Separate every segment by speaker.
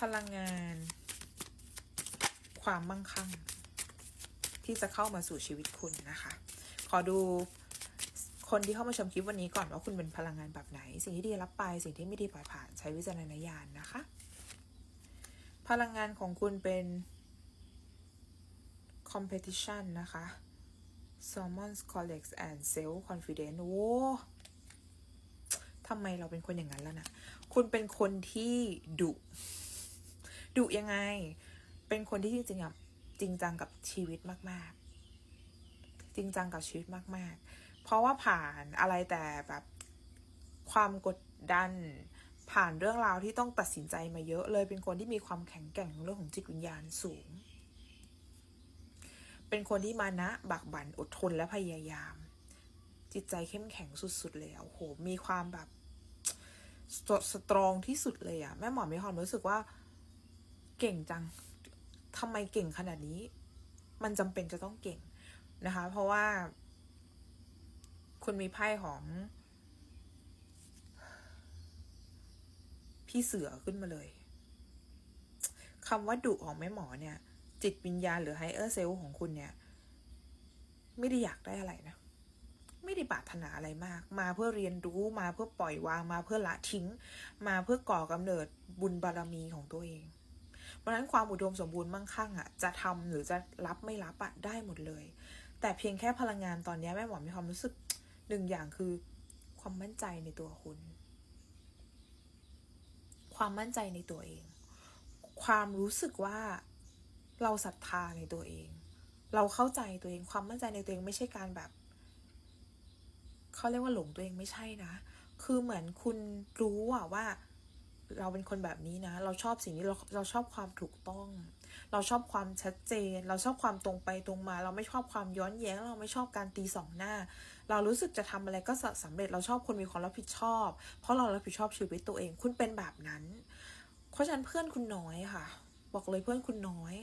Speaker 1: พลังงาน ความมั่งคั่ง ที่จะเข้ามาสู่ชีวิตคุณนะคะ ขอดูคนที่เข้ามาชมคลิปวันนี้ก่อนว่าคุณเป็นพลังงานแบบไหน สิ่งที่ดีรับไปสิ่งที่ไม่ดีปล่อยผ่านใช้วิจารณญาณนะคะ พลังงานของคุณเป็น competition นะคะ Salmons colleagues and self confidence โอ้ทำไมเราเป็นคนอย่างนั้นแล้วนะ คุณเป็นคนที่ดุ ดุยังไง เป็นคนที่จริงๆจริงจังกับชีวิตมาก ๆ จริงจังกับชีวิตมาก ๆ เพราะว่าผ่านอะไรแต่แบบความกดดันผ่านเรื่องราวที่ต้องตัดสินใจมาเยอะเลย เป็นคนที่มีความแข็งแกร่งในเรื่องของจิตวิญญาณสูง เป็นคนที่มานะบักบันอดทนและพยายาม จิตใจเข้มแข็งสุดๆเลยอะโอ้โหมีความแบบสสตรองที่สุดเลยอะแม่หมอมีความรู้สึกว่า เก่งจังทำไมเก่งขนาดนี้ มันจำเป็นจะต้องเก่งนะคะ เพราะว่า คุณมีไพ่ของ พี่เสือขึ้นมาเลยคำว่าดุของแม่หมอเนี่ย จิตวิญญาณหรือไฮเออร์เซลของคุณเนี่ย ไม่ได้อยากได้อะไรนะ ไม่ได้ปรารถนาอะไรมาก มาเพื่อเรียนรู้มาเพื่อปล่อยวางมาเพื่อละทิ้ง มาเพื่อก่อกำเนิดบุญบารมีของตัวเอง เพราะฉะนั้นความอุดมสมบูรณ์มั่งคั่งอะจะทำหรือจะรับไม่รับอะได้หมดเลย แต่เพียงแค่พลังงานตอนนี้แม่หมอมีความรู้สึกหนึ่งอย่างคือ ความมั่นใจในตัวคุณ ความมั่นใจในตัวเอง ความรู้สึกว่าเราศรัทธาในตัวเอง เราเข้าใจตัวเองความมั่นใจในตัวเองไม่ใช่การแบบเขาเรียกว่าหลงตัวเองไม่ใช่นะ คือเหมือนคุณรู้อะว่า เราเป็นคนแบบนี้นะ เราชอบสิ่งนี้เราเราชอบความถูกต้อง เราชอบความชัดเจน เราชอบความตรงไปตรงมา เราไม่ชอบความย้อนแย้ง เราไม่ชอบการตีสองหน้า เรารู้สึกจะทำอะไรก็สำเร็จ เราชอบคนมีความรับผิดชอบ เพราะเรารับผิดชอบชีวิตตัวเอง คุณเป็นแบบนั้น เพราะฉะนั้นเพื่อนคุณน้อยค่ะ บอกเลยเพื่อนคุณน้อย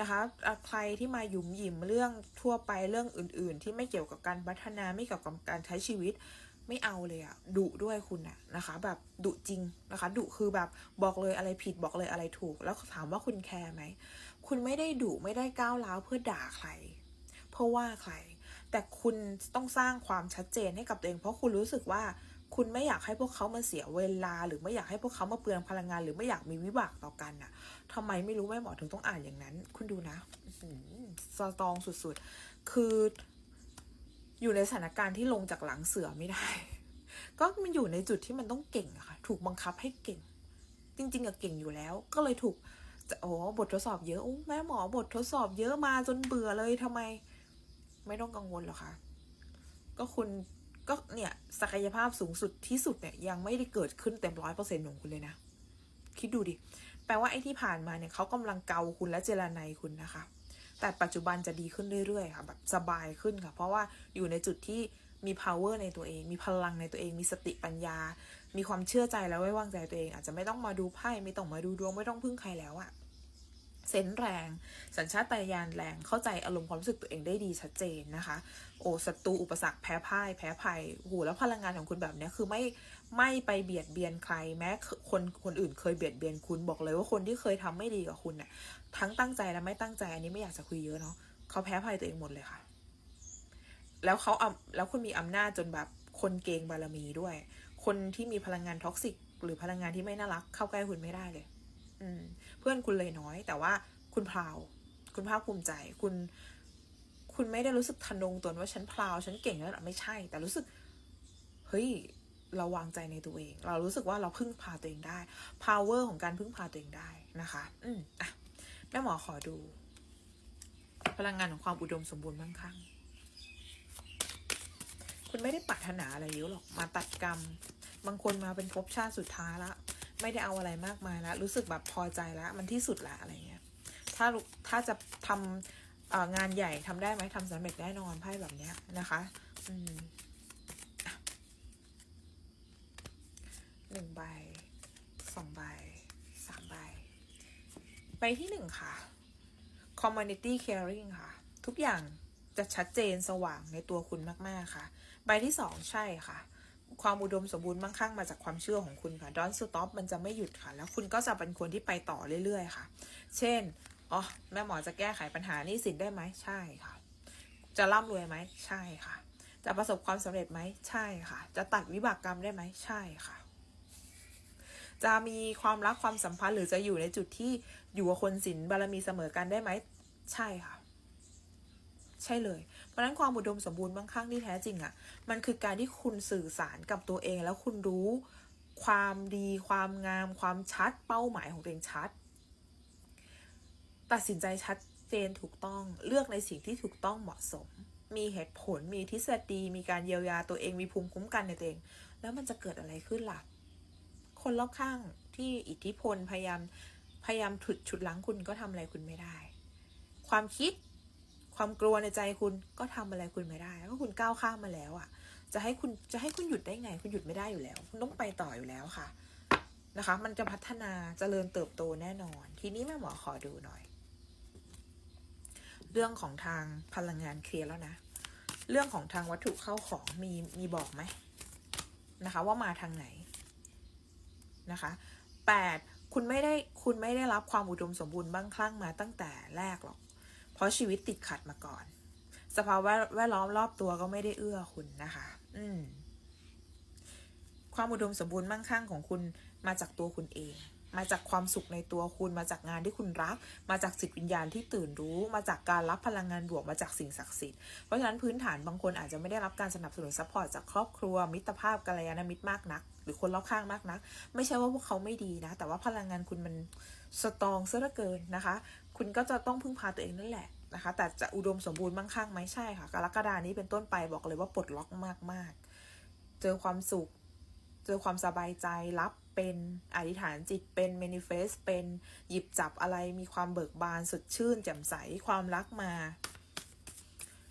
Speaker 1: นะคะอะใครที่มาหยุมหยิมเรื่องทั่วไปเรื่องอื่น ๆ ที่ไม่เกี่ยวกับการพัฒนาไม่เกี่ยวกับการใช้ชีวิต ไม่เอาเลยอะดุด้วยคุณอะนะคะ แบบดุจริงนะคะดุคือแบบบอกเลยอะไรผิดบอกเลยอะไรถูก แล้วถามว่าคุณแคร์ไหมคุณไม่ได้ดุไม่ได้ก้าวร้าวเพื่อด่าใคร เพราะว่าใคร แต่คุณต้องสร้างความชัดเจนให้กับตัวเอง เพราะคุณรู้สึกว่าคุณไม่อยากให้พวกเขามาเสียเวลา หรือไม่อยากให้พวกเขามาเปลืองพลังงาน หรือไม่อยากมีวิบากต่อกันน่ะทำไมไม่รู้แม่หมอถึงต้องอ่านอย่างนั้น คุณดูนะสตองสุดๆ คือ อยู่ในสถานการณ์ที่ลงจากหลังเสือไม่ได้ ก็มันอยู่ในจุดที่มันต้องเก่งอะค่ะ ถูกบังคับให้เก่ง จริง ๆอะเก่งอยู่แล้ว ก็เลยถูกจะโอ้บททดสอบเยอะโอ้แม่หมอบททดสอบเยอะมาจนเบื่อเลยทำไม ไม่ต้องกังวลหรอกค่ะ ก็คุณก็เนี่ยศักยภาพสูงสุดที่สุดเนี่ยยังไม่ได้เกิดขึ้นเต็มร้อยเปอร์เซ็นต์ของคุณเลยนะ คิดดูดิ แปลว่าไอ้ที่ผ่านมาเนี่ยเขากำลังเกาคุณและเจรนายคุณนะคะ แต่ปัจจุบันจะดีขึ้นเรื่อยๆค่ะแบบสบายขึ้นค่ะ เพราะว่าอยู่ในจุดที่มี power ในตัวเอง มีพลังในตัวเอง มีสติปัญญา มีความเชื่อใจแล้วไว้วางใจตัวเอง อาจจะไม่ต้องมาดูไพ่ ไม่ต้องมาดูดวง ไม่ต้องพึ่งใครแล้วอะ นส์แรง สัญชาตญาณแรง เข้าใจอารมณ์ความรู้สึกตัวเองได้ดีชัดเจนนะคะ โอ้ศัตรูอุปสรรคแพ้พ่ายแพ้ภัยโอ้โหแล้วพลังงานของคุณแบบเนี้ยคือไม่ไม่ไปเบียดเบียนใคร แม้คนคนอื่นเคยเบียดเบียนคุณบอกเลยว่าคนที่เคยทำไม่ดีกับคุณเนี่ยทั้งตั้งใจและไม่ตั้งใจอันนี้ไม่อยากจะคุยเยอะเนาะเขาแพ้ภัยตัวเองหมดเลยค่ะ แล้วเขาแล้วคุณมีอำนาจจนแบบคนเกงบารมีด้วย คนที่มีพลังงานท็อกซิกหรือพลังงานที่ไม่น่ารักเข้าใกล้คุณไม่ได้เลย เพื่อนคุณเลยน้อย แต่ว่าคุณพราว คุณภาคภูมิใจ คุณ คุณไม่ได้รู้สึกทะนงตนว่าฉันพราว ฉันเก่งแล้วไม่ใช่ แต่รู้สึก เฮ้ย เราวางใจในตัวเอง เรารู้สึกว่าเราพึ่งพาตัวเองได้ power ของการพึ่งพาตัวเองได้นะคะ อืมอะแม่หมอขอดู พลังงานของความอุดมสมบูรณ์มั่งคั่งคุณไม่ได้ปรารถนาอะไรเยอะหรอก มาตัดกรรม บางคนมาเป็นภพชาติสุดท้ายละ ไม่ได้เอาอะไรมากมายแล้วรู้สึกแบบพอใจแล้วมันที่สุดละอะไรเงี้ยถ้าถ้าจะทำงานใหญ่ทำได้ไหมทำสำเร็จแน่นอนไพ่แบบเนี้ยนะคะอืมหนึ่งใบสองใบสามใบใบที่หนึ่งค่ะ community caring ค่ะ ทุกอย่างจะชัดเจนสว่างในตัวคุณมาก ๆ ค่ะ ใบที่สองใช่ค่ะ ความอุดมสมบูรณ์มั่งคั่งมาจากความเชื่อของคุณค่ะ don't stop มันจะไม่หยุดค่ะ แล้วคุณก็จะเป็นคนที่ไปต่อเรื่อยๆค่ะ เช่น อ๋อ แม่หมอจะแก้ไขปัญหานี้สินได้ไหม ใช่ค่ะ จะร่ำรวยไหม ใช่ค่ะ จะประสบความสำเร็จไหม ใช่ค่ะ จะตัดวิบากกรรมได้ไหม ใช่ค่ะ จะมีความรักความสัมพันธ์หรือจะอยู่ในจุดที่อยู่กับคนศีลบารมีเสมอกันได้ไหม ใช่ค่ะ ใช่เลย เพราะนั้นความอุดมสมบูรณ์บางครั้งที่แท้จริงอะ่ะ มันคือการที่คุณสื่อสารกับตัวเอง แล้วคุณรู้ความดี ความงาม ความชัด เป้าหมายของตัวเองชัด ตัดสินใจชัดเจนถูกต้อง เลือกในสิ่งที่ถูกต้องเหมาะสม มีเหตุผล มีทฤษฎี มีการเยียวยาตัวเอง มีภูมิคุ้มกันในตัวเอง แล้วมันจะเกิดอะไรขึ้นหล่ะคนรอบข้างที่อิทธิพลพยายามพยายามถุดฉุดลังคุณก็ทำอะไรคุณไม่ได้ ความคิด ความกลัวในใจคุณก็ทำอะไรคุณไม่ได้ก็คุณก้าวข้ามมาแล้วอะ่ะ จะให้คุณจะให้คุณหยุดได้ไง คุณหยุดไม่ได้อยู่แล้ว คุณต้องไปต่ออยู่แล้วค่ะนะคะ มันจะพัฒนาจเจริญเติบโตแน่นอน ทีนี้แม่หมอขอดูหน่อย เรื่องของทางพลังงานเคลียร์แล้วนะ เรื่องของทางวัตถุเข้าของมีมีบอกไหมนะคะ ว่ามาทางไหนนะคะแปดคุณไม่ได้คุณไม่ได้รับความอุดมสมบูรณ์บ้างคลั่งมาตั้งแต่แรกหรอก เพราะชีวิตติดขัดมาก่อน สภาวะแวดล้อมรอบตัวก็ไม่ได้เอื้อคุณนะคะ อืมความอุดมสมบูรณ์มั่งคั่งของคุณมาจากตัวคุณเอง มาจากความสุขในตัวคุณมาจากงานที่คุณรัก มาจากจิตวิญญาณที่ตื่นรู้ มาจากการรับพลังงานบวกมาจากสิ่งศักดิ์สิทธิ์เพราะฉะนั้นพื้นฐานบางคนอาจจะไม่ได้รับการสนับสนุนซัพพอร์ตจากครอบครัว มิตรภาพกัลยาณมิตรมากนัก หรือคนรอบข้างมากนัก ไม่ใช่ว่าพวกเขาไม่ดีนะ แต่ว่าพลังงานคุณมันสตรองซะเหลือเกินนะคะ คุณก็จะต้องพึ่งพาตัวเองนั่นแหละนะคะ แต่จะอุดมสมบูรณ์มั่งคั่งไหมใช่ค่ะกรกฎานี้เป็นต้นไปบอกเลยว่าปลดล็อกมากๆ เจอความสุข เจอความสบายใจรับ เป็นอธิษฐานจิตเป็นเมนิเฟสเป็นหยิบจับอะไรมีความเบิกบานสดชื่น แจ่มใสความรักมา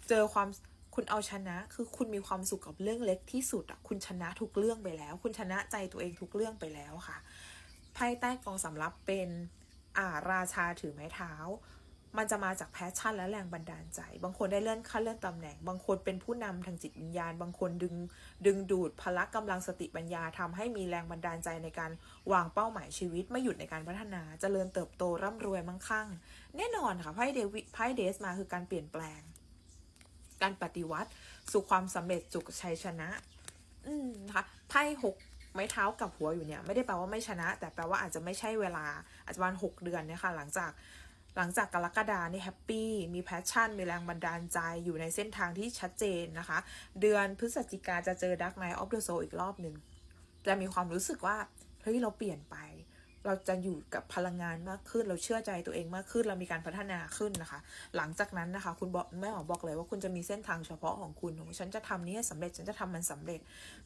Speaker 1: เจอความคุณเอาชนะคือคุณมีความสุขกับเรื่องเล็กที่สุดอะคุณชนะทุกเรื่องไปแล้ว คุณชนะใจตัวเองทุกเรื่องไปแล้วค่ะไพ่ใต้กองสำรับเป็นอ่าราชาถือไม้เท้า มันจะมาจากแพชชั่นและแรงบันดาลใจ บางคนได้เลื่อนขั้นเลื่อนตำแหน่ง บางคนเป็นผู้นำทางจิตวิญญาณ บางคนดึงดึงดูดพละกำลังสติปัญญาทำให้มีแรงบันดาลใจในการวางเป้าหมายชีวิต ไม่หยุดในการพัฒนาจเจริญเติบโตร่ำรวยมั่งคั่ง แน่นอนค่ะไพ่เดวิไพ่เดสมาคือการเปลี่ยนแปลง การปฏิวัติสู่ความสำเร็จสู่ชัยชนะ อืมนะคะไพ่หกไม้เท้ากับหัวอยู่เนี่ยไม่ได้แปลว่าไม่ชนะ แต่แปลว่าอาจจะไม่ใช่เวลาอาจจะประมาณหกเดือนเนี่ยค่ะหลังจาก หลังจากกรกฎานี่แฮปปี้มีแพชชั่น มีแรงบันดาลใจอยู่ในเส้นทางที่ชัดเจนนะคะ เดือนพฤศจิกาจะเจอดักไนออฟเดอะโซอีกรอบหนึ่งจะมีความรู้สึกว่าเฮ้ยเราเปลี่ยนไป เราจะอยู่กับพลังงานมากขึ้น เราเชื่อใจตัวเองมากขึ้น เรามีการพัฒนาขึ้นนะคะ หลังจากนั้นนะคะ คุณบอกแม่หมอบอกเลยว่าคุณจะมีเส้นทางเฉพาะของคุณฉันจะทำนี้ให้สำเร็จฉันจะทำมันสำเร็จ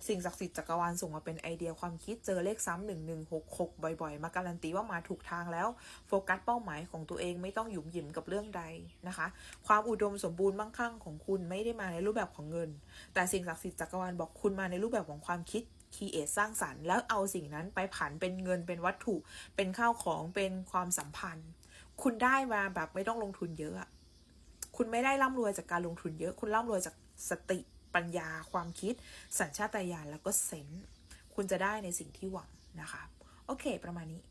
Speaker 1: สิ่งศักดิ์สิทธิ์จักรวาลส่งมาเป็นไอเดียความคิดเจอเลขซ้ำหนึ่งหนึ่งหกหกบ่อยๆ มาการันตีว่ามาถูกทางแล้ว โฟกัสเป้าหมายของตัวเองไม่ต้องหยุมหยิมกับเรื่องใดนะคะ ความอุดมสมบูรณ์มั่งคั่งของคุณไม่ได้มาในรูปแบบของเงิน แต่สิ่งศักดิ์สิทธิ์จักรวาลบอกคุณมาในรูปแบบของความคิด คีเอทสร้างสรรค์แล้วเอาสิ่งนั้นไปผันเป็นเงินเป็นวัตถุ เป็นข้าวของเป็นความสัมพันธ์ คุณได้มาแบบไม่ต้องลงทุนเยอะคุณไม่ได้ร่ำรวยจากการลงทุนเยอะ คุณร่ำรวยจากสติปัญญา ความคิด สัญชาตญาณแล้วก็เซนคุณจะได้ในสิ่งที่หวังนะคะ โอเค ประมาณนี้